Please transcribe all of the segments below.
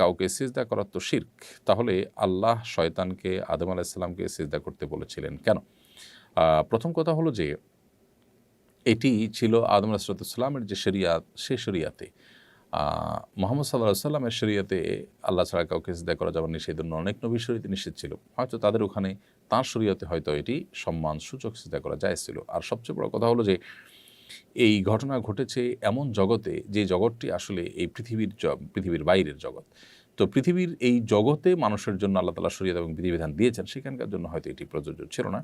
কাউকে সিজদা করার তো শির্ক, তাহলে আল্লাহ শয়তানকে আদম আলাইসাল্লামকে সিজদা করতে বলেছিলেন কেন? প্রথম কথা হলো যে, এটি ছিল আদম আলাহিসাল্লামের যে শরিয়াত সে শরিয়াতে। মোহাম্মদ সাল্লাহ সাল্লামের শরিয়াতে আল্লাহ ছাড়া কাউকে সিজদা করা যাবে নিষেধ অন্য অনেক নবীর শরীয়তে নিষেধ ছিল। হয়তো তাদের ওখানে তাঁর শরীয়তে হয়তো এটি সম্মান সূচক সিজদা করা যায় ছিল। আর সবচেয়ে বড় কথা হলো যে এই ঘটনা ঘটেছে এমন জগতে যে জগৎটি আসলে এই পৃথিবীর পৃথিবীর বাইরের জগৎ। তো পৃথিবীর এই জগতে মানুষের জন্য আল্লাহ তালা শরীয়ত এবং বিধিবিধান দিয়েছেন, সেখানকার জন্য হয়তো এটি প্রযোজ্য ছিল না।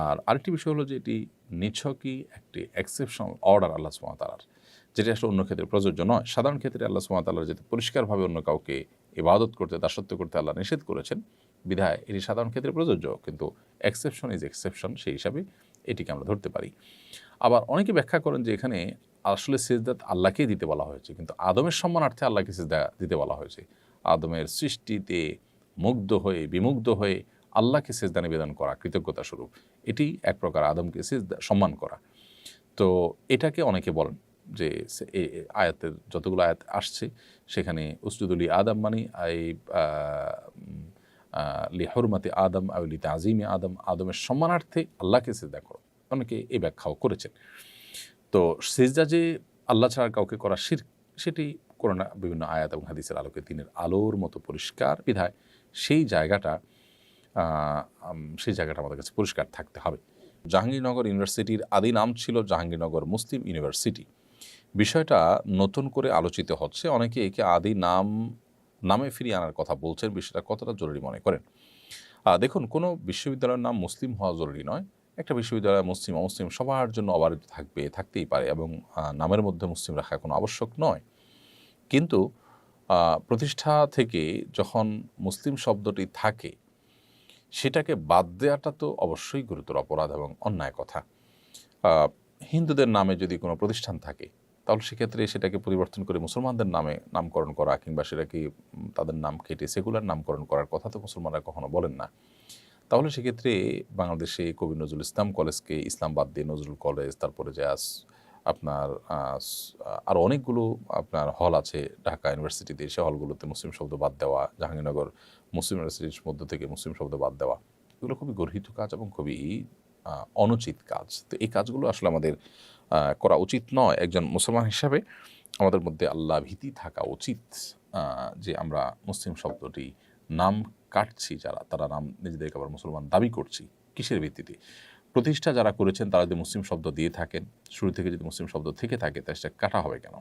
আর আরেকটি বিষয় হলো যে এটি নিছকই একটি এক্সেপশনাল অর্ডার আল্লাহ সুমাতালার যেটা আসলে অন্য ক্ষেত্রে প্রযোজ্য নয়। সাধারণ ক্ষেত্রে আল্লাহ সুমাতালার যেতে পরিষ্কারভাবে অন্য কাউকে ইবাদত করতে দাসত্ব করতে আল্লাহ নিষেধ করেছেন, বিধায় এটি সাধারণ ক্ষেত্রে প্রযোজ্য, কিন্তু এক্সেপশন ইজ এক্সেপশন সেই হিসাবে এটিকে আমরা ধরতে পারি। আবার অনেকে ব্যাখ্যা করেন যে এখানে আসলে সিজদাত আল্লাহকেই দিতে বলা হয়েছে, কিন্তু আদমের সম্মানার্থে আল্লাহকে সিজদা দিতে বলা হয়েছে। আদমের সৃষ্টিতে মুগ্ধ হয়ে, বিমুগ্ধ হয়ে আল্লাহকে সিজদা নিবেদন করা কৃতজ্ঞতা স্বরূপ। এটি এক প্রকার আদমকে সেজদা, সম্মান করা। তো এটাকে অনেকে বলেন যে আয়াতের যতগুলো আয়াত আসছে, সেখানে উসজুদুলি আদম মানে এই লি হরমাতে আদম আউলি তাজিমে আদম। আদমের সম্মানার্থে আল্লাহকে সেজদা করো। অনেকে এই ব্যাখ্যাও করেছেন। তো সিজদা যে আল্লাহ ছাড়া কাউকে করা শির, সেটি করোনা বিভিন্ন আয়াত এবং হাদিসের আলোকে দিনের আলোর মতো পরিষ্কার বিধায় সেই জায়গাটা সেই জায়গাটা আমাদের কাছে পরিষ্কার থাকতে হবে। জাহাঙ্গীরনগর ইউনিভার্সিটির আদি নাম ছিল জাহাঙ্গীরনগর মুসলিম ইউনিভার্সিটি। বিষয়টা নতুন করে আলোচিত হচ্ছে। অনেকে একে আদি নাম, নামে ফিরিয়ে আনার কথা বলছেন, বিষয়টা কতটা জরুরি মনে করেন? দেখুন, কোনো বিশ্ববিদ্যালয়ের নাম মুসলিম হওয়া জরুরি নয়। একটা বিশ্ববিদ্যালয় মুসলিম, অমুসলিম সবার জন্য অবারিত থাকবে, থাকতেই পারে এবং নামের মধ্যে মুসলিম রাখা কোনো আবশ্যক নয়। কিন্তু প্রতিষ্ঠা থেকে যখন মুসলিম শব্দটি থাকে, সেটাকে বাদ দেওয়াটা তো অবশ্যই গুরুতর অপরাধ এবং অন্যায় কথা। হিন্দুদের নামে যদি কোনো প্রতিষ্ঠান থাকে, তাহলে সেক্ষেত্রে সেটাকে পরিবর্তন করে মুসলমানদের নামে নামকরণ করা কিংবা সেটাকে তাদের নাম কেটে সেগুলার নামকরণ করার কথা তো মুসলমানরা কখনো বলেন না। তাহলে সেক্ষেত্রে বাংলাদেশে কবি নজরুল ইসলাম কলেজকে ইসলাম বাদ দিয়ে নজরুল কলেজ, তারপরে যে আস আপনার আরও অনেকগুলো আপনার হল আছে ঢাকা ইউনিভার্সিটিতে। সে হলগুলোতে মুসলিম শব্দ বাদ দেওয়া, জাহাঙ্গীরনগর মুসলিম ইউনিভার্সিটির মধ্য থেকে মুসলিম শব্দ বাদ দেওয়া, এগুলো খুবই গর্হিত কাজ এবং খুবই অনুচিত কাজ। তো এই কাজগুলো আসলে আমাদের করা উচিত নয়। একজন মুসলমান হিসাবে আমাদের মধ্যে আল্লাহ ভীতি থাকা উচিত যে আমরা মুসলিম শব্দটি নাম কাটছি, যারা, তারা নাম নিজেদেরকে আবার মুসলমান দাবি করছি, কিসের ভিত্তিতে? প্রতিষ্ঠা যারা করেছেন, তারা যদি মুসলিম শব্দ দিয়ে থাকেন, শুরু থেকে যদি মুসলিম শব্দ থেকে থাকে, তাহলে সেটা কাটা হবে কেন?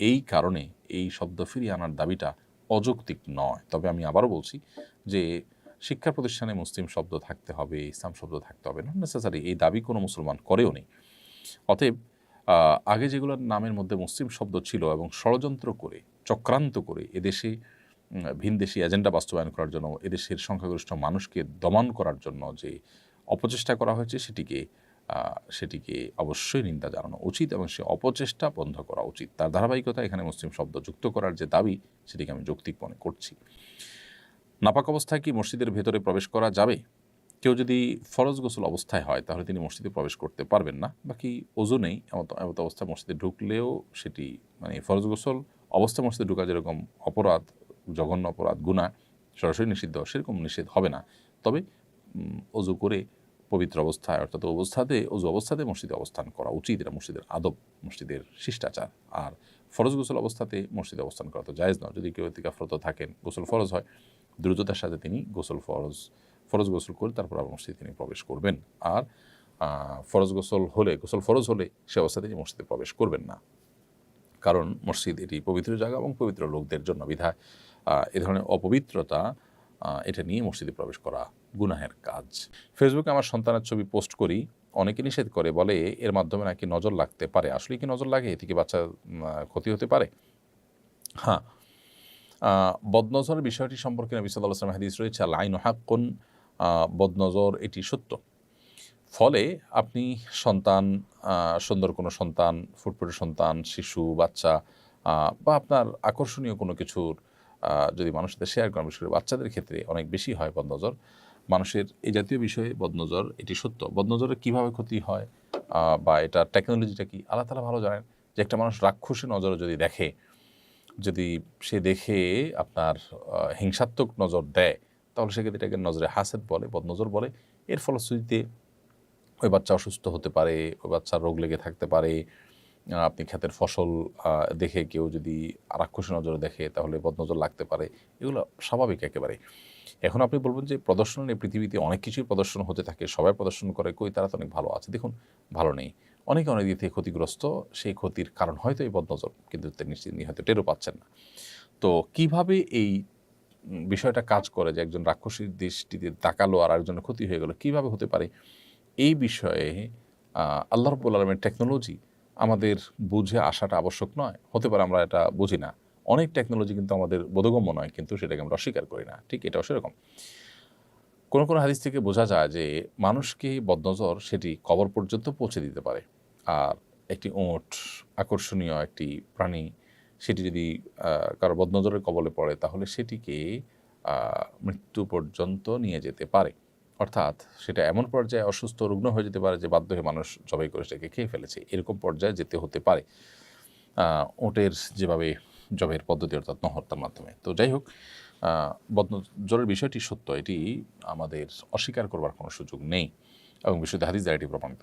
এই কারণে এই শব্দ ফিরিয়ে আনার দাবিটা অযৌক্তিক নয়। তবে আমি আবারও বলছি যে, শিক্ষা প্রতিষ্ঠানে মুসলিম শব্দ থাকতে হবে, ইসলাম শব্দ থাকতে হবে নট নেসেসারি এই দাবি কোনো মুসলমান করেও নেই। অতএব আগে যেগুলোর নামের মধ্যে মুসলিম শব্দ ছিল এবং ষড়যন্ত্র করে, চক্রান্ত করে এদেশে ভিনদেশি এজেন্ডা বাস্তবায়ন করার জন্য, এদেশের সংখ্যাগরিষ্ঠ মানুষকে দমন করার জন্য যে অপচেষ্টা করা হয়েছে, সেটিকে সেটিকে অবশ্যই নিন্দা জানানো উচিত এবং সে অপচেষ্টা বন্ধ করা উচিত। তার ধারাবাহিকতা এখানে মুসলিম শব্দ যুক্ত করার যে দাবি, সেটিকে আমি যৌক্তিক মনে করছি। নাপাক অবস্থায় কি মসজিদের ভেতরে প্রবেশ করা যাবে? কেউ যদি ফরজ গোসল অবস্থায় হয়, তাহলে তিনি মসজিদে প্রবেশ করতে পারবেন না। বাকি ওজু নেই এমত অবস্থায় মসজিদে ঢুকলেও সেটি মানে ফরজ গোসল অবস্থায় মসজিদে ঢুকা যেরকম অপরাধ জঘন্য অপরাধ গুণা সরাসরি নিষিদ্ধ, সেরকম নিষেধ হবে না। তবে অজু করে পবিত্র অবস্থায়, অর্থাৎ অবস্থাতে, অজু অবস্থাতে মসজিদে অবস্থান করা উচিত। এটা মসজিদের আদব, মসজিদের শিষ্টাচার। আর ফরজ গোসল অবস্থাতে মসজিদে অবস্থান করা তো জায়েজ নয়। যদি কেউ এতিকাফরত থাকেন, গোসল ফরজ হয়, দ্রুততার সাথে তিনি গোসল ফরজ ফরজ গোসল করে তারপর আবার মসজিদে তিনি প্রবেশ করবেন। আর ফরজ গোসল হলে, গোসল ফরজ হলে সে অবস্থাতে তিনি মসজিদে প্রবেশ করবেন না। কারণ মসজিদ এটি পবিত্র জায়গা এবং পবিত্র লোকদের জন্য বিধায়। এ ধরনের অপবিত্রতা এটা নিয়ে মসজিদে প্রবেশ করা গুনাহের কাজ। ফেসবুকে আমার সন্তানের ছবি পোস্ট করি অনেকে নিষেধ করে বলে এর মাধ্যমে নাকি নজর লাগতে পারে। আসলে কি নজর লাগে? এতে কি বাচ্চা ক্ষতি হতে পারে? হ্যাঁ। আহ, বদনজরের বিষয়টি সম্পর্কে নবী সাল্লাহ আসলাম হাদিস রয়েছে আল আইন হাক্কুন বদনজর এটি সত্য। ফলে আপনি সন্তান সুন্দর কোনো সন্তান, ফুটফুটে সন্তান, শিশু, বাচ্চা বা আপনার আকর্ষণীয় কোনো কিছুর যদি মানুষের সাথে শেয়ার করেন, বিশেষ করে বাচ্চাদের ক্ষেত্রে অনেক বেশি হয় বদনজর। মানুষের এই জাতীয় বিষয়ে বদনজর, এটি সত্য। বদনজরের কীভাবে ক্ষতি হয় বা এটা টেকনোলজিটা কি? আল্লাহ তালা ভালো জানেন যে একটা মানুষ রাক্ষসী নজরে যদি দেখে, যদি সে দেখে আপনার হিংসাত্মক নজর দেয়, তাহলে সেক্ষেত্রে এটাকে নজরে হাসেদ বলে, বদনজর বলে। এর ফলশ্রুতিতে ওই বাচ্চা অসুস্থ হতে পারে, ওই বাচ্চার রোগ লেগে থাকতে পারে আপনি ক্ষেতের ফসল দেখে কেউ যদি রাক্ষসী নজরে দেখে তাহলে বদনজর লাগতে পারে। এগুলো স্বাভাবিক একেবারে। এখন আপনি বলবেন যে প্রদর্শন এই পৃথিবীতে অনেক কিছুই প্রদর্শন হতে থাকে, সবাই প্রদর্শন করে, কই তারা তো অনেক ভালো আছে। দেখুন, ভালো নেই। অনেকে অনেক দিক থেকে ক্ষতিগ্রস্ত, সেই ক্ষতির কারণ হয়তো এই বদনজর, কিন্তু তিনি হয়তো টেরও পাচ্ছেন না। তো কীভাবে এই বিষয়টা কাজ করে যে একজন রাক্ষসীর দৃষ্টিতে তাকালো আর একজনের ক্ষতি হয়ে গেল, কীভাবে হতে পারে? এই বিষয়ে আল্লাহ রব্বুল আলমের টেকনোলজি আমাদের বুঝে আসাটা আবশ্যক নয়। হতে পারে আমরা এটা বুঝি না। অনেক টেকনোলজি কিন্তু আমাদের বোধগম্য নয়, কিন্তু সেটাকে আমরা অস্বীকার করি না। ঠিক এটাও সেরকম। কোনো কোনো হাদিস থেকে বোঝা যায় যে মানুষকে বদনজর সেটি কবর পর্যন্ত পৌঁছে দিতে পারে। আর একটি ওঁট আকর্ষণীয় একটি প্রাণী, সেটি যদি কারও বদনজরের কবলে পড়ে, তাহলে সেটিকে মৃত্যু পর্যন্ত নিয়ে যেতে পারে। অর্থাৎ সেটা এমন পর্যায়ে অসুস্থ রুগ্ন হয়ে যেতে পারে যে বাধ্য হয়ে মানুষ জবাই করে সেটাকে খেয়ে ফেলেছে। এরকম পর্যায়ে যেতে হতে পারে। ওটের যেভাবে জবের পদ্ধতি অর্থাৎ নহত্যার মাধ্যমে। তো যাই হোক বদন বদনজরের বিষয়টি সত্য। এটি আমাদের অস্বীকার করবার কোনো সুযোগ নেই এবং বিশুদ্ধ হাদিস দ্বারা এটি প্রমাণিত।